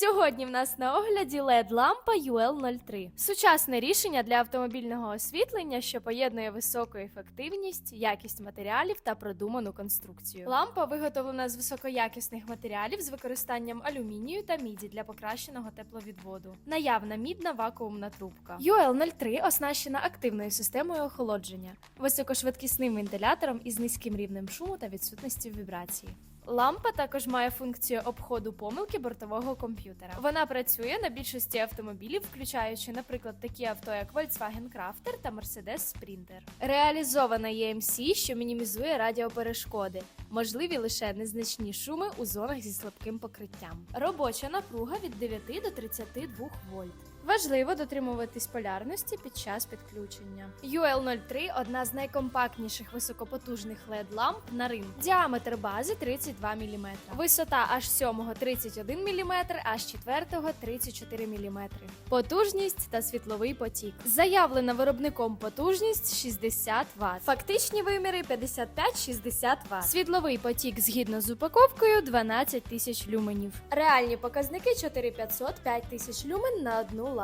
Сьогодні в нас на огляді led лампа UL03. Сучасне рішення для автомобільного освітлення, що поєднує високу ефективність, якість матеріалів та продуману конструкцію. Лампа виготовлена з високоякісних матеріалів з використанням алюмінію та міді для покращеного тепловідводу. Наявна мідна вакуумна трубка. UL03 оснащена активною системою охолодження, високошвидкісним вентилятором із низьким рівнем шуму та відсутністю вібрації. Лампа також має функцію обходу помилки бортового комп'ютера. Вона працює на більшості автомобілів, включаючи, наприклад, такі авто, як Volkswagen Crafter та Mercedes Sprinter. Реалізована EMC, що мінімізує радіоперешкоди, можливі лише незначні шуми у зонах зі слабким покриттям. Робоча напруга від 9 до 32 вольт. Важливо дотримуватись полярності під час підключення. UL03 – одна з найкомпактніших високопотужних led ламп на ринку. Діаметр бази 32 мм, висота H7 31 мм, H4 34 мм. Потужність та світловий потік. Заявлена виробником потужність 60 Вт. Фактичні виміри 55-60 Вт. Світловий потік згідно з упаковкою 12 тисяч люменів. Реальні показники 4500 5000 люмен на одну лампу.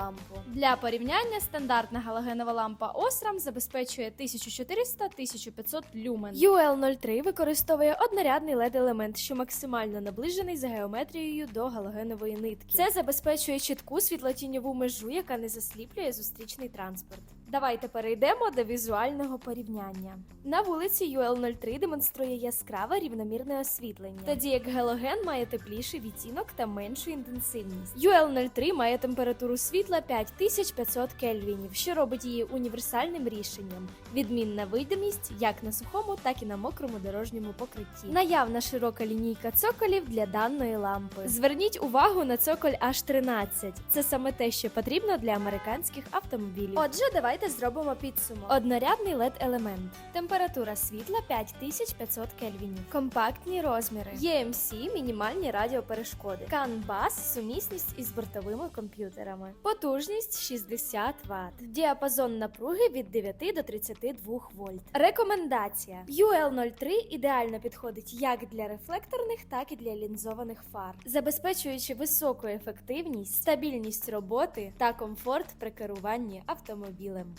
Для порівняння стандартна галогенова лампа Osram забезпечує 1400-1500 люмен. UL03 використовує однорядний led елемент, що максимально наближений за геометрією до галогенової нитки. Це забезпечує чітку світлотіньову межу, яка не засліплює зустрічний транспорт. Давайте перейдемо до візуального порівняння. На вулиці UL03 демонструє яскраве рівномірне освітлення, тоді як галоген має тепліший відтінок та меншу інтенсивність. UL03 має температуру світла 5500 кельвінів, що робить її універсальним рішенням. Відмінна видимість як на сухому, так і на мокрому дорожньому покритті. Наявна широка лінійка цоколів для даної лампи. Зверніть увагу на цоколь H13. Це саме те, що потрібно для американських автомобілів. Отже, давайте зробимо підсумок. Однорядний led елемент. Температура світла 5500 кельвінів. Компактні розміри. EMC – мінімальні радіоперешкоди. CAN-BUS – сумісність із бортовими комп'ютерами. Потужність 60 Вт. Діапазон напруги від 9 до 32 вольт. Рекомендація: UL03 ідеально підходить як для рефлекторних, так і для лінзованих фар, забезпечуючи високу ефективність, стабільність роботи та комфорт при керуванні автомобілем.